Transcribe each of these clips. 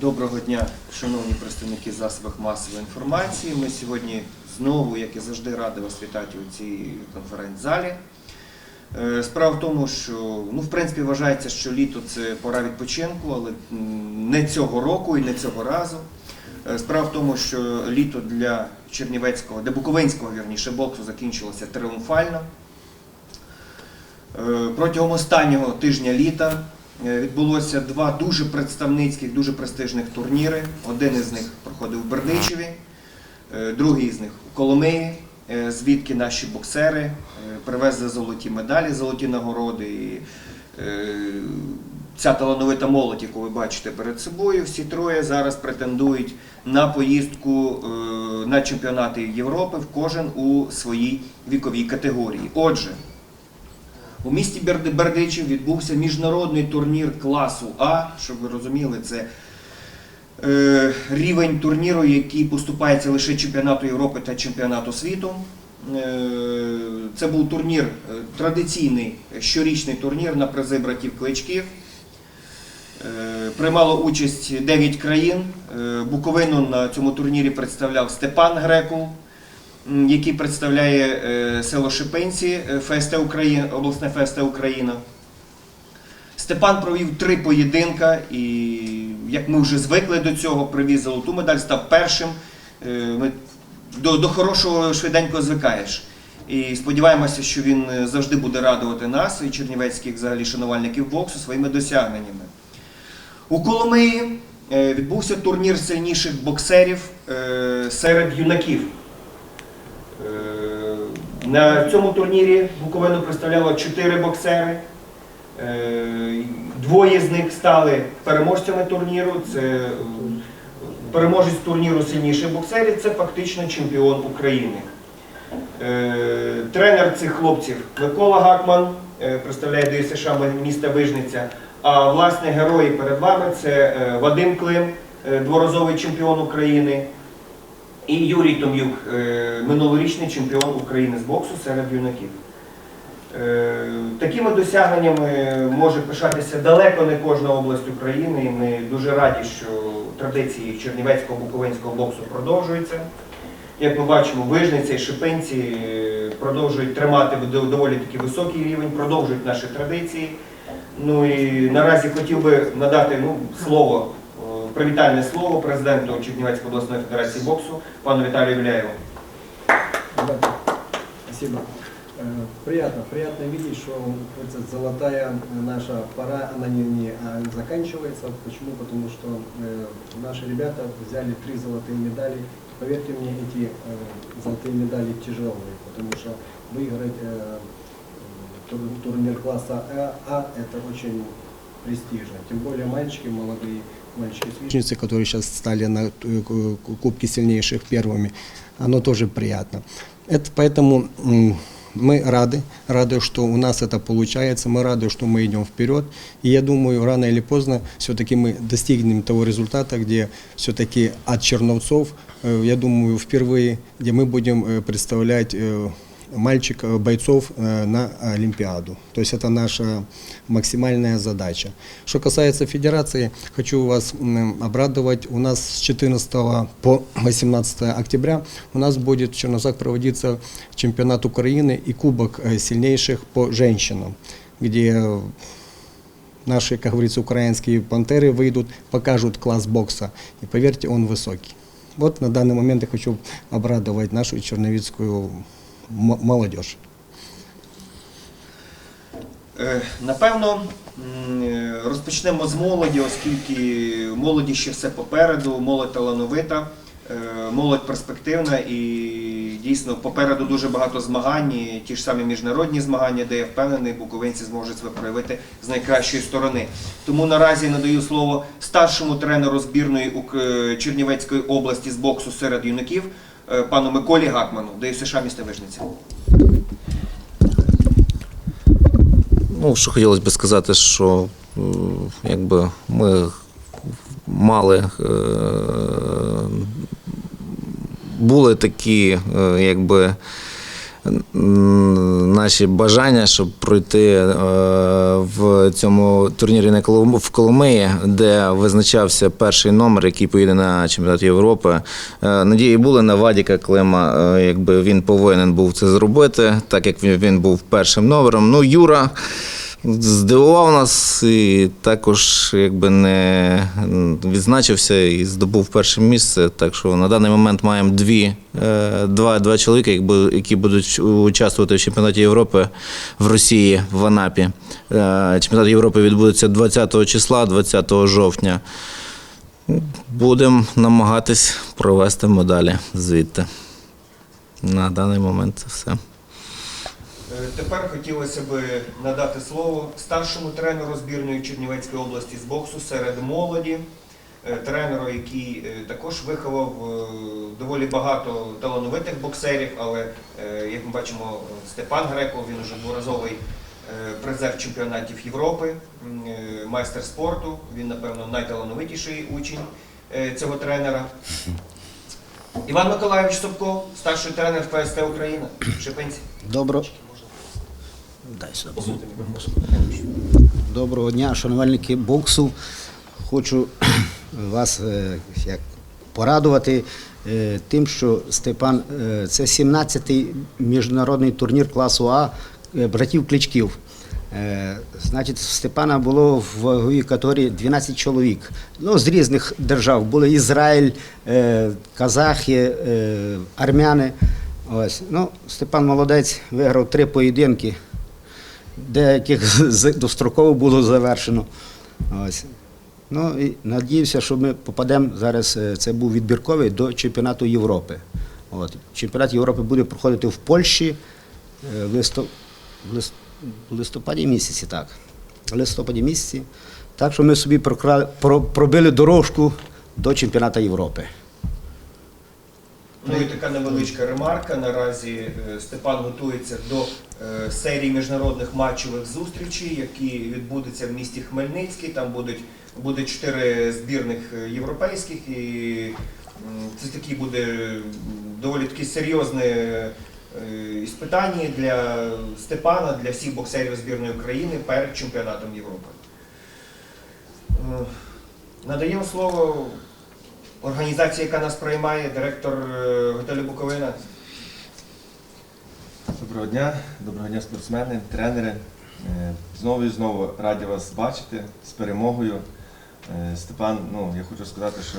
Доброго дня, шановні представники засобів масової інформації. Ми сьогодні знову, як і завжди, раді вас вітати у цій конференц-залі. Е, Справа в тому, що ну, в принципі вважається, що літо це пора відпочинку, але не цього року і не цього разу. Е, Справа в тому, що літо для Чернівецького, для Буковинського вірніше боксу закінчилося тріумфально. Е, Протягом останнього тижня літа відбулося два дуже представницьких, дуже престижних турніри. Один із них проходив в Бердичеві, е, другий з них у Коломиї, е, звідки наші боксери е, привезли золоті медалі, золоті нагороди. І е, ця талановита молодь, яку ви бачите перед собою, всі троє зараз претендують на поїздку е, на чемпіонати Європи, в кожен у своїй віковій категорії. Отже, у місті Бердичів відбувся міжнародний турнір класу А. Щоб ви розуміли, це е, рівень турніру, який поступається лише чемпіонату Європи та чемпіонату світу. Е, це був турнір, е, традиційний щорічний турнір на призи братів Кличків. Е, Приймало участь 9 країн. Е, Буковину на цьому турнірі представляв Степан Грекул, м, який представляє е, село Шипинці, е, ФСТ Україна, обласне ФСТ Україна. Степан провів три поєдинка і, як ми вже звикли до цього, привіз золоту медаль, став першим. Е, до, до хорошого швиденько звикаєш. І сподіваємося, що він завжди буде радувати нас і чернівецьких взагалі шанувальників боксу своїми досягненнями. У Коломиї відбувся турнір сильніших боксерів серед юнаків. Е, На цьому турнірі Буковину представляло чотири боксери. Е, Двоє з них стали переможцями турніру. Це е, переможець турніру сильніших боксерів, це фактично чемпіон України. Тренер цих хлопців Микола Гакман, представляє ДСШ міста Вижниця. А власне герої перед вами це Вадим Клим, дворазовий чемпіон України, і Юрій Том'юк, е, минулорічний чемпіон України з боксу серед юнаків. Е, Такими досягненнями може пишатися далеко не кожна область України. І ми дуже раді, що традиції чернівецького буковинського боксу продовжуються. Як ми бачимо, вижниці і шипинці е, продовжують тримати до- доволі таки високий рівень, продовжують наші традиції. Ну і наразі хотів би надати ну, слово, привітальне слово президенту Чернівецької обласної федерації боксу пану Віталію Віляєву. Да, Спасибо. Э, Приятно, приятно видеть, что эта золотая наша пора, она не, не а, заканчивается. Почему? Потому что э, наши ребята взяли три золотые медали. Поверьте мне, эти э, золотые медали тяжелые, потому что выиграть э, тур- турнир класса А, А это очень престижно. Тем более мальчики молодые, мальчики с которые сейчас стали на э, ку- кубке сильнейших первыми, оно тоже приятно. Это поэтому м, мы рады, рады, что у нас это получается, мы рады, что мы идем вперед. И я думаю, рано или поздно все-таки мы достигнем того результата, где все-таки от Черновцов, э, я думаю, впервые, где мы будем э, представлять э, мальчик, э, бойцов э, на Олимпиаду. То есть это наша максимальная задача. Что касается федерации, хочу вас м, обрадовать. У нас с 14 по 18 октября у нас будет в Чернозах проводиться чемпионат Украины и кубок э, сильнейших по женщинам, где э, наши, как говорится, украинские пантеры выйдут, покажут класс бокса. И поверьте, он высокий. Вот на данный момент я хочу обрадовать нашу черновицкую молодежь. Е, Напевно, розпочнемо з молоді, оскільки молоді ще все попереду, молодь талановита, е, молодь перспективна і дійсно попереду дуже багато змагань, ті ж самі міжнародні змагання, де я впевнений, буковинці зможуть себе проявити з найкращої сторони. Тому наразі надаю слово старшому тренеру збірної е, Чернівецької області з боксу серед юнаків, пану Миколі Гакману, ДЮСШ міста Вижниця. Ну, що хотілося б сказати, що е, якби ми мали е, були такі, е, якби наші бажання, щоб пройти е, в цьому турнірі на в Коломиї, де визначався перший номер, який поїде на чемпіонат Європи. Е, Надії були на Вадіка Клима, е, якби він повинен був це зробити, так як він був першим номером. Ну, Юра. Здивував нас і також якби не відзначився і здобув перше місце. Так що на даний момент маємо дві, е, два, два чоловіки, які будуть участвувати в чемпіонаті Європи в Росії в Анапі. Е, Чемпіонат Європи відбудеться 20 числа, 20 жовтня. Будемо намагатись провести медалі звідти. На даний момент це все. Е, Тепер хотілося б надати слово старшому тренеру збірної Чернівецької області з боксу серед молоді, е, тренеру, який е, також виховав доволі багато талановитих боксерів, але як ми бачимо, Степан Греков, він вже дворазовий призер чемпіонатів Європи, майстер спорту. Він, напевно, найталановитіший учень цього тренера. Іван Миколайович Собко, старший тренер ФСТ Україна, Шипинці. Добро... Доброго дня, шанувальники боксу. Хочу вас е, як порадувати е, тим, що Степан е, це 17-й міжнародний турнір класу А братів Кличків. Значить, Степана було в ваговій категорії 12 чоловік. Ну, з різних держав. Були Ізраїль, казахи, армяни. Ось. Ну, Степан молодець виграв три поєдинки, деяких достроково було завершено. Ось. Ну і надіюся, що ми попадемо зараз. е, Це був відбірковий до чемпіонату Європи. От. Чемпіонат Європи буде проходити в Польщі е, в, листо... листопаді місяці, так. Листопаді місяці. Так що ми собі прокра- пробили дорожку до чемпіонату Європи. Ну і така невеличка ремарка. Наразі е, Степан готується до е, серії міжнародних матчових зустрічей, які відбудуться в місті Хмельницький. Там будуть буде чотири збірних е, європейських, і це такі буде доволі такі серйозне е, іспитання для Степана, для всіх боксерів збірної України перед чемпіонатом Європи. Надаємо слово Організація, яка нас приймає, директор е, готелю Буковина. Доброго дня, доброго дня, спортсмени, тренери. Е, Знову і знову раді вас бачити з перемогою. Е, Степан, ну я хочу сказати, що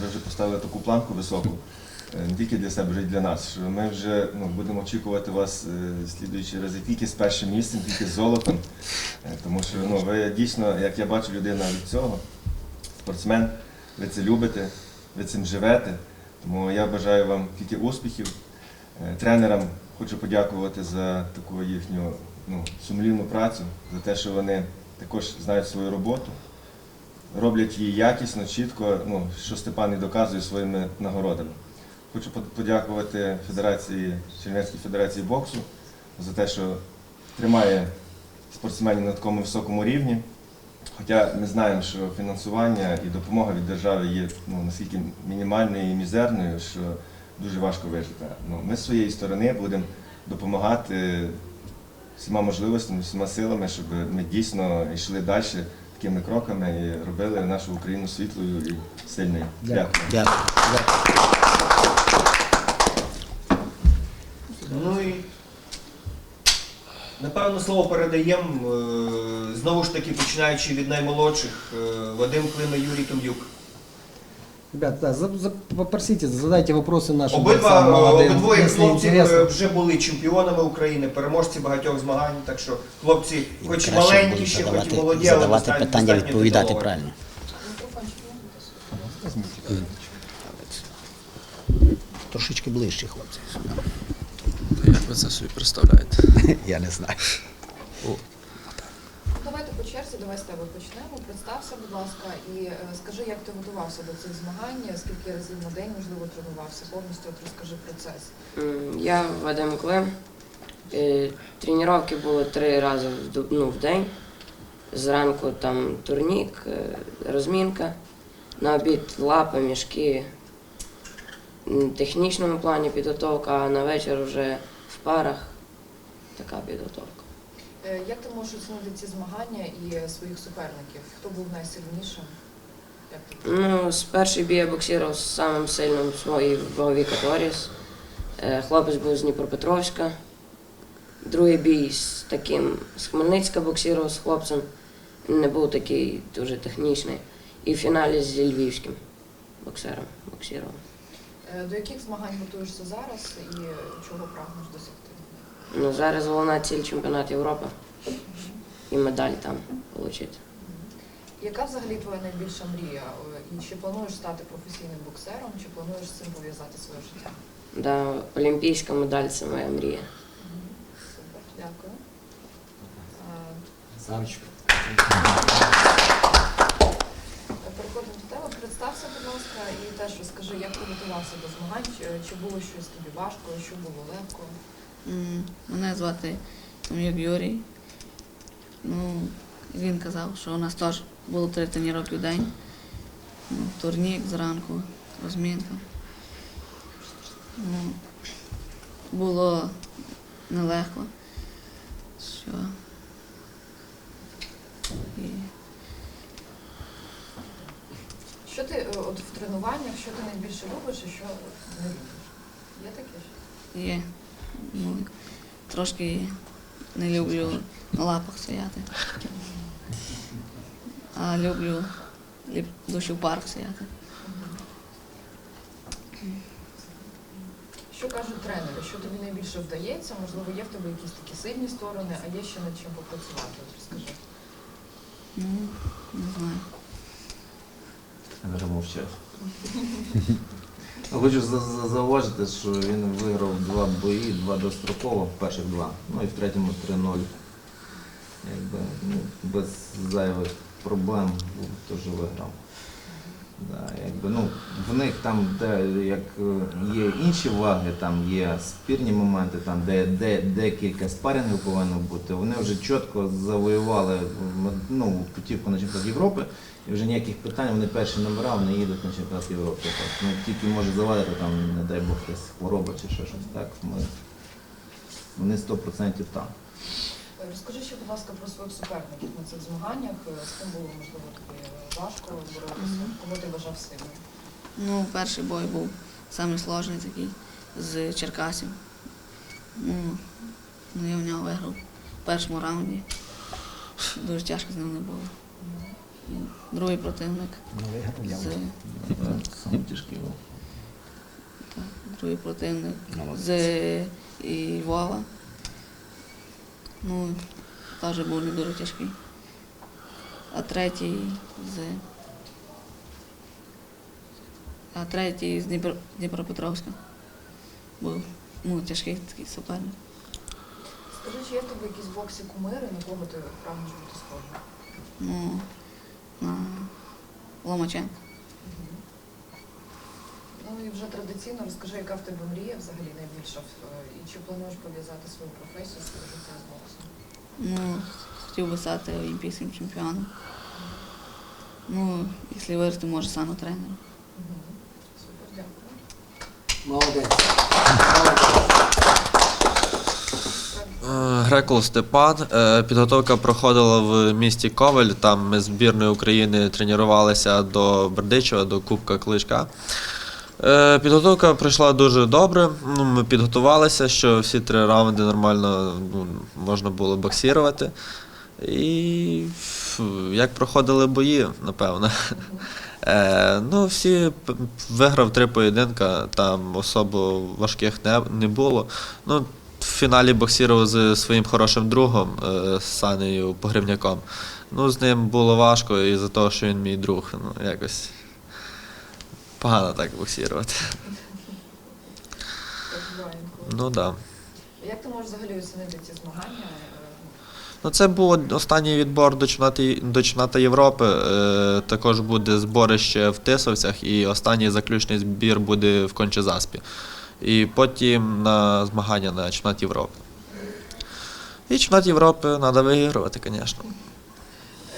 ви вже поставили таку планку високу, не тільки для себе, вже й для нас. Що ми вже ну, будемо очікувати вас слідуючі рази тільки з першим місцем, тільки з золотом. Тому що ну, ви дійсно, як я бачу, людина від цього, спортсмен, ви це любите, ви цим живете. Тому я бажаю вам тільки успіхів. Е, Тренерам хочу подякувати за таку їхню ну, сумлінну працю, за те, що вони також знають свою роботу, роблять її якісно, чітко, ну, що Степан і доказує своїми нагородами. Хочу подякувати Федерації, Чернівецькій Федерації боксу за те, що тримає спортсменів на такому високому рівні. Хоча ми знаємо, що фінансування і допомога від держави є ну, наскільки мінімальною і мізерною, що дуже важко вижити. Ну, ми з своєї сторони будемо допомагати всіма можливостями, всіма силами, щоб ми дійсно йшли далі такими кроками і робили нашу Україну світлою і сильною. Дякую. Дякую. Дякую. Ну і напевно слово передаємо е, знову ж таки починаючи від наймолодших е, Вадим Клима, Юрій Том'юк. Ребят, да, за- за- попросите, задайте вопросы нашим Обидва молодым, обидвоє если интересно. е, вже були чемпіонами України, переможці багатьох змагань. Так що хлопці, хоч і Краще маленькі, ще хоч і молоді, але задавати достатньо- питання, достатньо відповідати титуловані. правильно. Трошечки ближче, хлопці. Як ви це собі представляєте? Я не знаю. Давайте по черзі, давай з тебе почнемо. Представся, будь ласка, і е, скажи, як ти готувався до цих змагань, скільки разів на день, можливо, тренувався. Повністю от розкажи процес. М, Я Вадим Клим. Е, Тренування були три рази в ду- ну, в день. Зранку там турнік, е, розмінка, на обід лапи, мішки. М, В технічному плані підготовка, а на вечір вже парах. Така підготовка. Е, Як ти можеш оцінити ці змагання і своїх суперників? Хто був найсильнішим? Ну, з першої бій я боксував з самим сильним в своїй ваговій категорії. Е, Хлопець був з Дніпропетровська. Другий бій з таким з Хмельницька боксував з хлопцем. Не був такий дуже технічний. І в фіналі зі львівським боксером боксував. Е, До яких змагань готуєшся зараз і чого прагнеш досягти? Ну, зараз головна ціль чемпіонат Європи. І медаль там отримати. Яка взагалі твоя найбільша мрія? Е, І чи плануєш стати професійним боксером, чи плануєш з цим пов'язати своє життя? Да, олімпійська медаль це моя мрія. Супер, дякую. Е, Представся, будь ласка, і теж розкажи, як ти готувався до змагань, чи, чи було щось тобі важко, що було легко. Мене звати Том'юк Юрій. Ну, він казав, що у нас теж було три тренування в день. Ну, турнік зранку, розмінка. Ну, було нелегко. Що. І Що ти е, от в тренуваннях, що ти найбільше любиш і що не любиш? Є таке ж? є. Ну, трошки не люблю на лапах стояти. А люблю душі в парк стояти. Що кажуть тренери? Що тобі найбільше вдається? Можливо, є в тебе якісь такі сильні сторони, а є ще над чим попрацювати. Розкажи. Ну, не знаю. Я мовчав. Ну, Хочу за- за- зауважити, що він виграв два бої, два достроково, перших два, ну і в третьому 3-0. Якби, ну, без зайвих проблем був, теж виграв. Якби, ну, в них там, де як е, є інші ваги, там є спірні моменти, там, де, де декілька спарингів повинно бути, вони вже чітко завоювали ну, путівку на чемпіонат Європи, і вже ніяких питань, вони перші номера, вони їдуть на чемпіонат Європи. Так. Ну, тільки може завадити там, не дай Бог, якась хвороба чи ще щось. Так? Ми, вони 100% там. Е, Розкажи ще, будь ласка, про своїх суперників на цих змаганнях. Е, З ким було можливо тобі важко боротися? Кого ти вважав сильним? Ну, перший бой був самий сложний такий з Черкасів. Ну, ну я в нього виграв в першому раунді. Дуже тяжко з ним не було. І Другий противник з, Саме тяжкий був. так, другий противник з і Львова. Ну, теж був не дуже тяжкий. А третій з. А третій з Дніпро, Дніпропетровська. Був ну, тяжкий такий суперник. Скажи, чи є в тебе якісь в боксі кумири, на кого ти прагнеш бути схожим? Ну, на Ломаченка. Ну і вже традиційно розкажи, яка в тебе мрія взагалі найбільша е, і чи плануєш пов'язати свою професію, своє життя з боксом? Ну, хотів би стати олімпійським чемпіоном. Ну, якщо вирости, може стану тренером. Супер, дякую. Молодець. Е, Грекул Степан. Е, Підготовка проходила в місті Ковель. Там ми з збірною України тренувалися до Бердичева, до Кубка Кличка. Е, Підготовка пройшла дуже добре. Ну, Ми підготувалися, що всі три раунди нормально ну, можна було боксірувати. І як проходили бої, напевно. Е, ну, всі виграв три поєдинка, там особо важких не, не було. Ну, в фіналі боксірував з своїм хорошим другом е, Санею Погребняком. Ну, з ним було важко із-за того, що він мій друг. Ну, якось погано так інколи. Ну так. Да. Як ти можеш взагалі оцінити ці змагання? Ну, це був останній відбор до чемпіонату Європи. Е, також буде зборище в Тисовцях, і останній заключний збір буде в Кончезаспі. І потім на змагання на чемпіонат Європи. І чемпіонат Європи треба вигравати, звісно.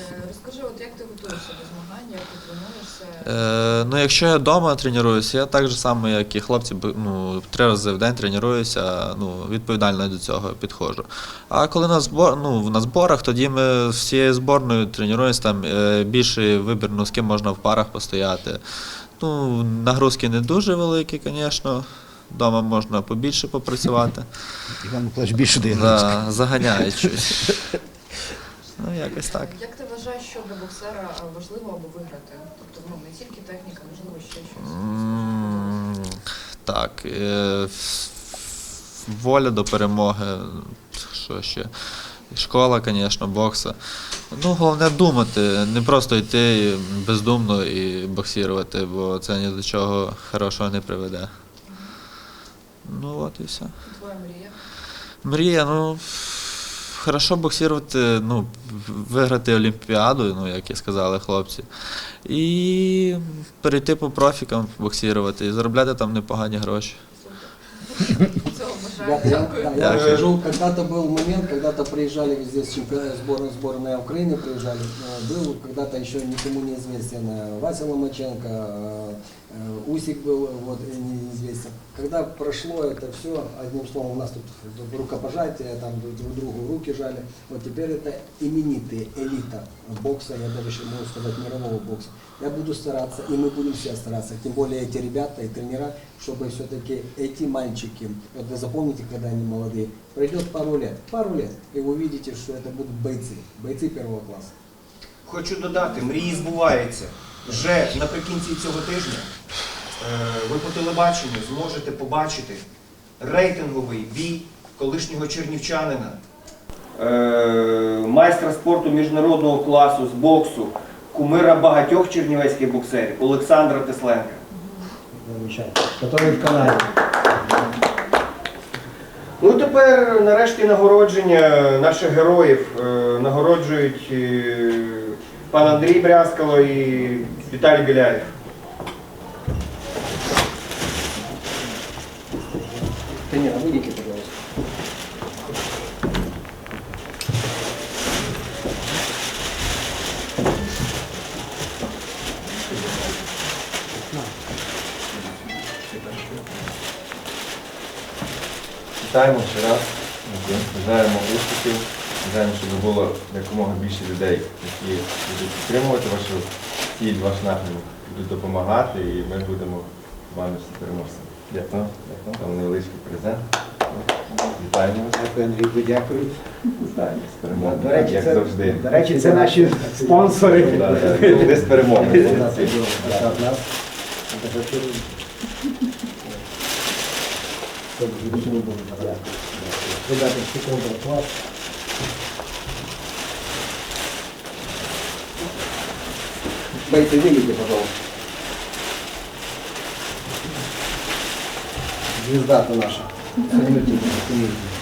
Е, Розкажи, от як ти готуєшся до змагань, як ти тренуєшся, Е, ну, якщо я вдома тренуюся, я так же само, як і хлопці, ну, три рази в день тренуюся, ну, відповідально до цього підходжу. А коли на, збор, ну, на зборах, тоді ми всією зборною тренуємося, там е, більший вибір, ну, з ким можна в парах постояти. Ну, нагрузки не дуже великі, звісно. Вдома можна побільше попрацювати. Іван Миколаївич більше дає. Да, заганяють щось. Ну, якось так. Як ти вважаєш, що для боксера важливо аби виграти? Ну, не тільки техніка, можливо, ще щось. Так. е, Воля до перемоги. Що ще? Школа, звісно, бокса. Ну, головне думати, не просто йти бездумно і боксувати, бо це ні до чого хорошого не приведе. Ну от і все. Твоя мрія? Мрія, ну Хорошо боксувати, ну, виграти Олімпіаду, ну, як і сказали хлопці. І перейти по профікам боксувати і заробляти там непогані гроші. Цього Я, бажаю. я- Дякую. да, я Дякую. скажу, когда-то был момент, когда-то приезжали везде с чемпионата сборная, сборная Украины приезжали. Э, Был когда-то еще никому неизвестен э, Вася Ломаченко, э, э, Усик был вот, э, неизвестен. Когда прошло это все, одним словом, у нас тут рукопожатие, там друг другу руки жали. Вот теперь это именитые элита бокса, я даже еще могу сказать мирового бокса. Я буду стараться, и мы будем все стараться, тем более эти ребята и тренера, чтобы все-таки эти мальчики, вот вы запомните, когда они молодые, пройдет пару лет, пару лет, и вы увидите, что это будут бойцы, бойцы первого класса. Хочу додати, мрії збуваються. Вже наприкінці цього тижня е, ви по телебаченню зможете побачити рейтинговий бій колишнього чернівчанина, е, майстра спорту міжнародного класу з боксу, кумира багатьох чернівецьких боксерів Олександра Тесленка. Который в Канаде. Ну тепер нарешті нагородження наших героїв е, нагороджують е, пан Андрій Брязкало і Віталій Біляєв. Вітаємо ще раз. Бажаємо успіхів. Бажаємо, щоб було якомога більше людей, які будуть підтримувати вашу ціль, ваш напрямок, будуть допомагати, і ми будемо з вами всі переможці. Дякую. Там невеличкий презент. Вітаємо вас. Дякую, Андрійку, дякую. Вітаємо з перемогою. До речі, як це- завжди. До речі, це наші спонсори. Завжди з перемогою. чтобы ничего не было. Да. Ребята, секунду, класс. Бойцы, видите, пожалуйста. Звезда-то наша. Сомнительная, сомнительная.